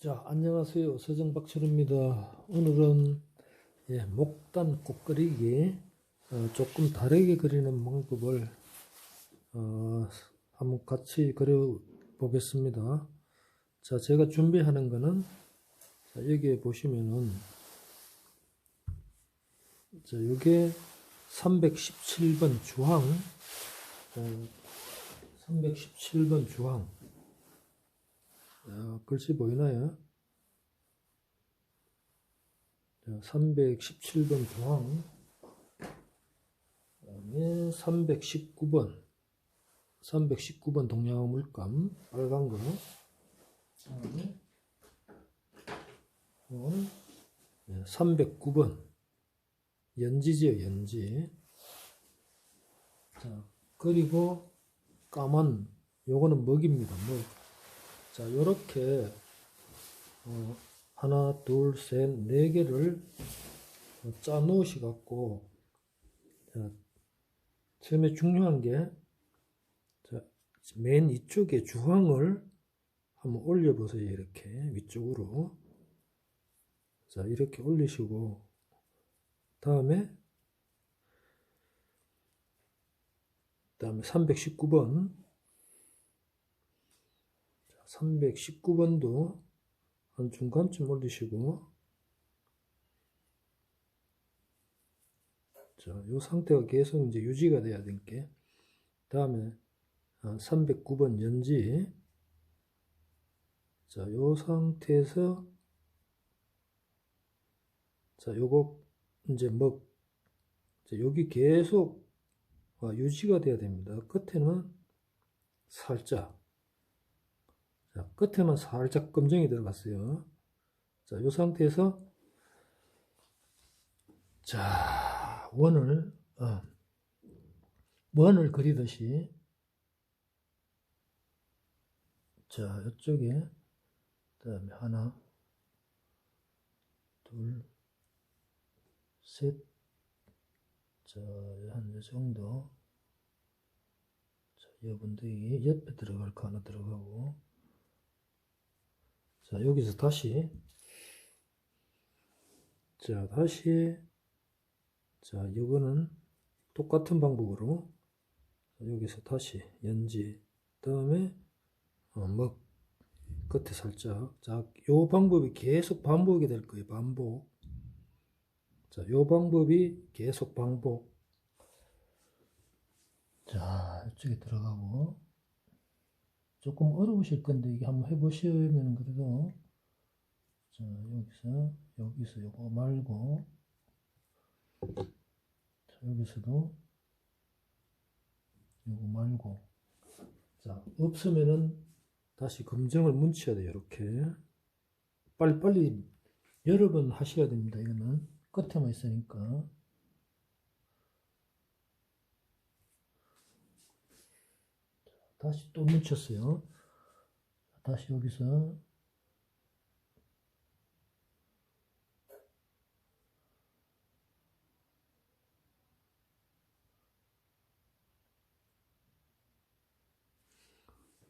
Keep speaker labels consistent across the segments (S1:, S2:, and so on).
S1: 자, 안녕하세요. 서정박철입니다. 오늘은 예, 목단 꽃그리기 어, 조금 다르게 그리는 방법을 어, 한번 같이 그려 보겠습니다. 자, 제가 준비하는 거는 자, 여기에 보시면은 자, 요게 317번 주황 어, 317번 주황 자, 글씨 보이나요? 자, 317번 중앙, 그 다음에 319번, 319번 동양화 물감, 빨간 거, 그 다음에 309번, 연지지요, 연지. 자, 그리고 까만, 요거는 먹입니다, 먹. 자, 요렇게, 어, 하나, 둘, 셋, 네 개를 어, 짜 놓으시 갖고, 자, 처음에 중요한 게, 자, 맨 이쪽에 주황을 한번 올려보세요. 이렇게 위쪽으로. 자, 이렇게 올리시고, 다음에, 다음에 319번, 319번도 한 중간쯤 올리시고. 자, 요 상태가 계속 이제 유지가 돼야 되니까 다음에 309번 연지. 자, 요 상태에서 자, 요거 이제 먹. 자, 여기 계속 아, 유지가 돼야 됩니다. 끝에는 살짝 자, 끝에만 살짝 검정이 들어갔어요. 자, 이 상태에서 자, 원을 어, 원을 그리듯이 자, 이쪽에 그다음에 하나 둘 셋 자, 한 이 정도 자, 여분들이 옆에 들어갈 거 하나 들어가고 자, 여기서 다시, 자, 다시, 자, 이거는 똑같은 방법으로, 여기서 다시 연지, 다음에, 어, 먹, 끝에 살짝, 자, 요 방법이 계속 반복이 될 거예요, 반복. 자, 요 방법이 계속 반복. 자, 이쪽에 들어가고, 조금 어려우실 건데 이게 한번 해보시면 그래도 자 여기서 여기서 요거 말고 자 여기서도 요거 말고 자 없으면은 다시 검정을 뭉쳐야 돼요 이렇게. 빨리빨리 여러 번 하셔야 됩니다 이거는. 끝에만 있으니까 다시 또 묻혔어요. 다시 여기서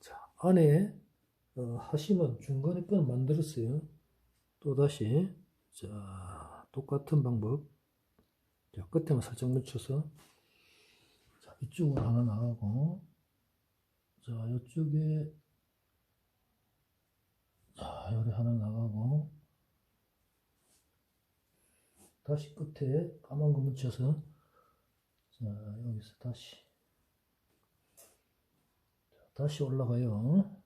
S1: 자 안에 어, 하시면 중간에 끈을 만들었어요. 또 다시 자 똑같은 방법 자 끝에만 살짝 묻혀서 자 이쪽으로 하나 나가고 자, 이쪽에 자, 요리 하나 나가고 다시 끝에 까만 거 묻혀서 자, 여기서 다시 자, 다시 올라가요.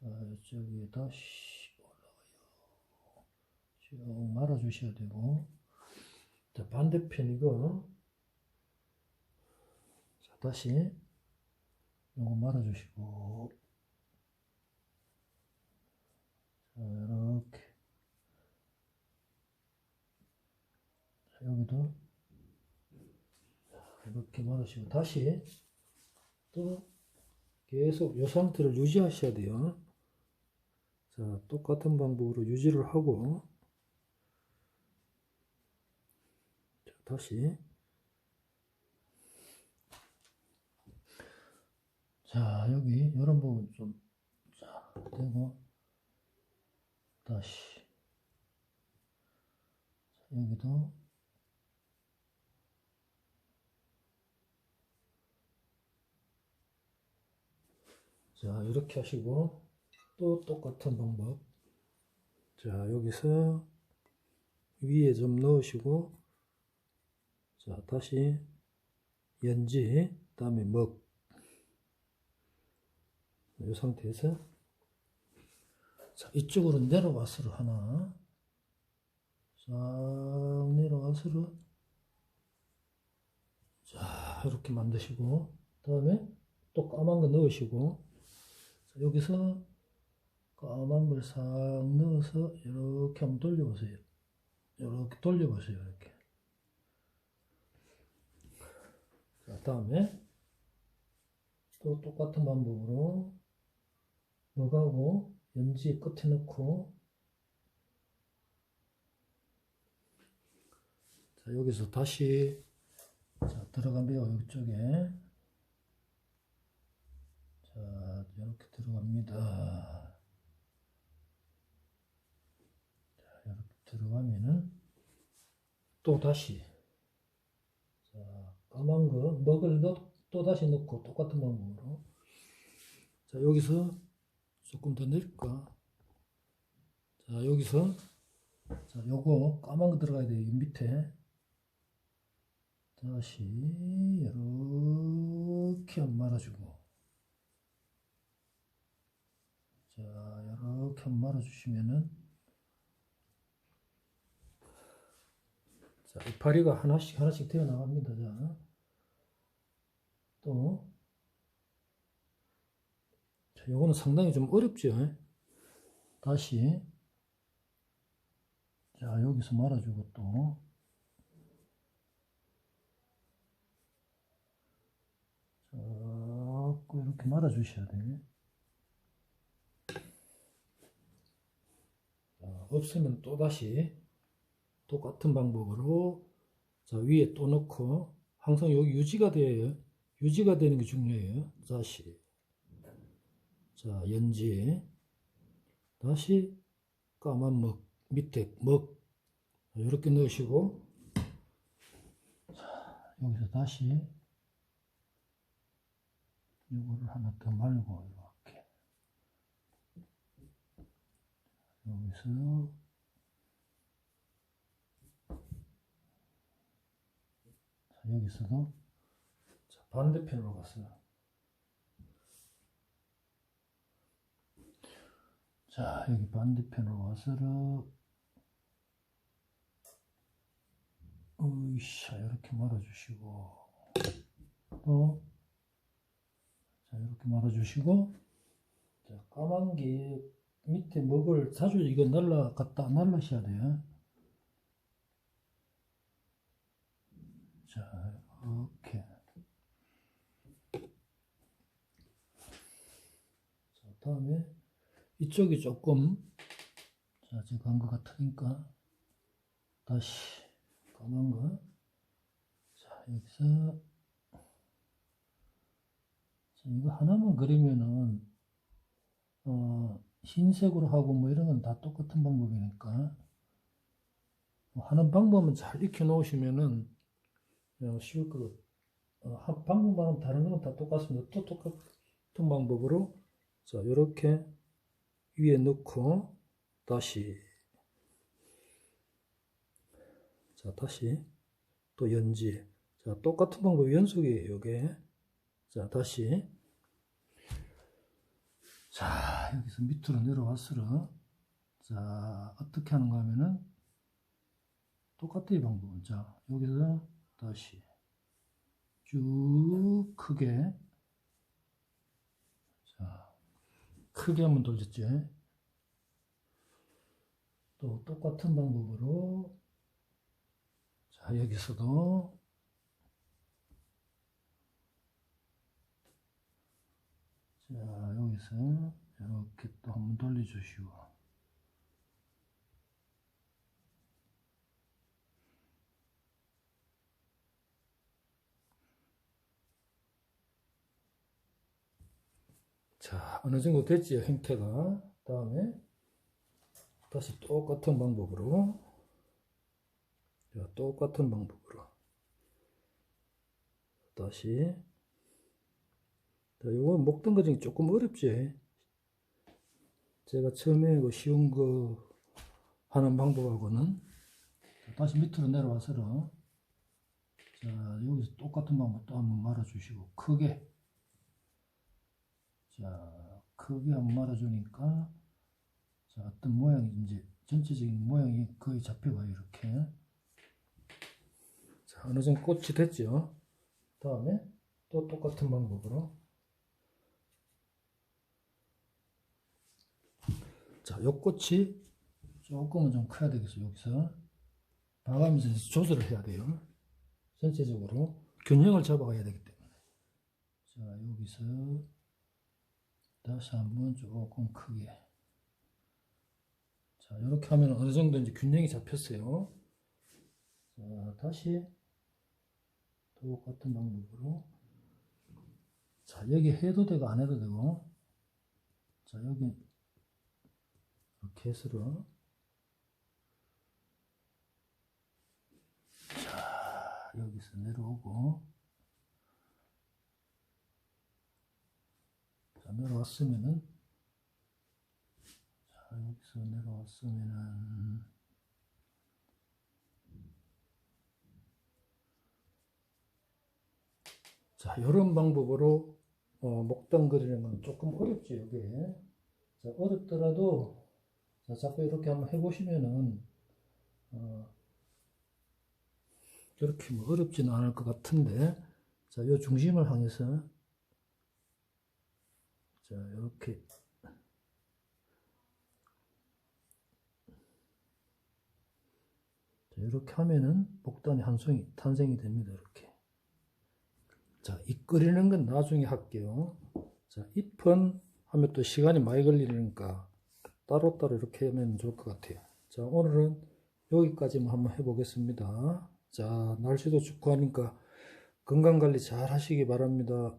S1: 자, 이쪽에 다시 올라가요. 쭉 말아 주셔야 되고 자, 반대편 이거 자, 다시 요거 말아주시고. 자 이렇게. 자, 여기도. 이렇게 말아주시고. 다시 또 계속 이 상태를 유지하셔야 돼요. 자 똑같은 방법으로 유지를 하고. 자, 다시 자, 여기 이런 부분 좀 자, 되고. 다시. 자, 여기도. 자 이렇게 하시고 또 똑같은 방법. 자 여기서 위에 좀 넣으시고. 자 다시. 연지 다음에 먹 이 상태에서 자 이쪽으로 내려와서로 하나. 싹 내려와서로 자 이렇게 만드시고 다음에 또 까만 거 넣으시고 자, 여기서 까만 걸 싹 넣어서 이렇게 한번 돌려보세요. 이렇게 돌려보세요 이렇게. 자 다음에 또 똑같은 방법으로 먹하고 연지 끝에 넣고. 자 여기서 다시 자 들어가면 이쪽에. 자 이렇게 들어갑니다. 자 이렇게 들어가면은 또 다시. 자 까만 거 먹을 넣, 또 다시 넣고 똑같은 방법으로. 자 여기서 조금 더 내릴까? 자 여기서 자 요거 까만 거 들어가야 돼요 이 밑에. 다시 이렇게 말아주고. 자 이렇게 말아주시면은. 자 이파리가 하나씩 하나씩 되어 나갑니다 자 또 자, 요거는 상당히 좀 어렵죠. 다시 자 여기서 말아주고 또 자꾸 이렇게 말아주셔야 돼. 자, 없으면 또 다시 똑같은 방법으로 자 위에 또 넣고 항상 여기 유지가 돼요. 유지가 되는 게 중요해요. 다시 자, 연지. 다시 까만 먹, 밑에 먹. 이렇게 넣으시고, 자, 여기서 다시 이거를 하나 더 말고, 이렇게. 여기서 자, 여기서도 자, 반대편으로 갔어요. 자, 여기 반대편으로 와서로, 으쌰, 이렇게 말아주시고, 또, 자, 이렇게 말아주시고, 자, 까만 게 밑에 먹을, 사실 이거 날라, 갖다 날라셔야 돼요. 자, 이렇게. 자, 다음에, 이쪽이 조금 자 지금 간것 같으니까 다시 까만 거자 여기서. 자, 이거 하나만 그리면은 어 흰색으로 하고 뭐 이런 건 다 똑같은 방법이니까. 뭐 하는 방법은 잘 익혀 놓으시면은 그냥 쉬울 것 어, 한 방법만 다른 거는 다 똑같습니다. 또 똑같은 방법으로. 자 이렇게 위에 넣고 다시. 자 다시. 또 연지. 자 똑같은 방법 연속이에요 요게. 자 다시. 자 여기서 밑으로 내려왔으라 자 어떻게 하는가 하면은 똑같아요 방법은 자 여기서 다시. 쭉 크게 자 크게 한번 돌렸죠. 또 똑같은 방법으로. 자 여기서도. 자 여기서 이렇게 또 한번 돌려주시고 자 어느 정도 됐지요 형태가. 다음에 다시 똑같은 방법으로. 자, 똑같은 방법으로. 다시. 자, 이거 먹던 거 중에 조금 어렵지. 제가 처음에 그 쉬운 거 하는 방법하고는 자, 다시 밑으로 내려와서 자 여기서 똑같은 방법 또 한번 말아주시고 크게. 자 크게 한번 말아주니까 자 어떤 모양이 이제 전체적인 모양이 거의 잡혀가요 이렇게 자 어느 정도 꽃이 됐죠 다음에 또 똑같은 방법으로 자, 요 꽃이 조금은 좀 커야 되겠어요. 여기서 봐가면서 조절을 해야 돼요. 전체적으로 균형을 잡아가야 되기 때문에. 자, 여기서 다시 한번 조금 크게. 자, 이렇게 하면 어느 정도 이제 균형이 잡혔어요. 자, 다시 똑같은 방법으로. 자, 여기 해도 되고 안 해도 되고. 자, 여기 이렇게 해서 자 여기서 내려오고 내려왔으면은 자 여기서 내려왔으면은 자 이런 방법으로 어, 목단 그리는 건 조금 어렵죠 이게 자 어렵더라도 자, 자꾸 이렇게 한번 해보시면은, 어, 그렇게 뭐 어렵지는 않을 것 같은데, 자, 요 중심을 향해서, 자, 이렇게, 자, 이렇게 하면은 목단이 한 송이 탄생이 됩니다, 이렇게. 자, 이 끓이는 건 나중에 할게요. 자, 잎은 하면 또 시간이 많이 걸리니까, 따로따로 이렇게 하면 좋을 것 같아요. 자, 오늘은 여기까지만 한번 해보겠습니다. 자, 날씨도 춥고 하니까 건강관리 잘 하시기 바랍니다.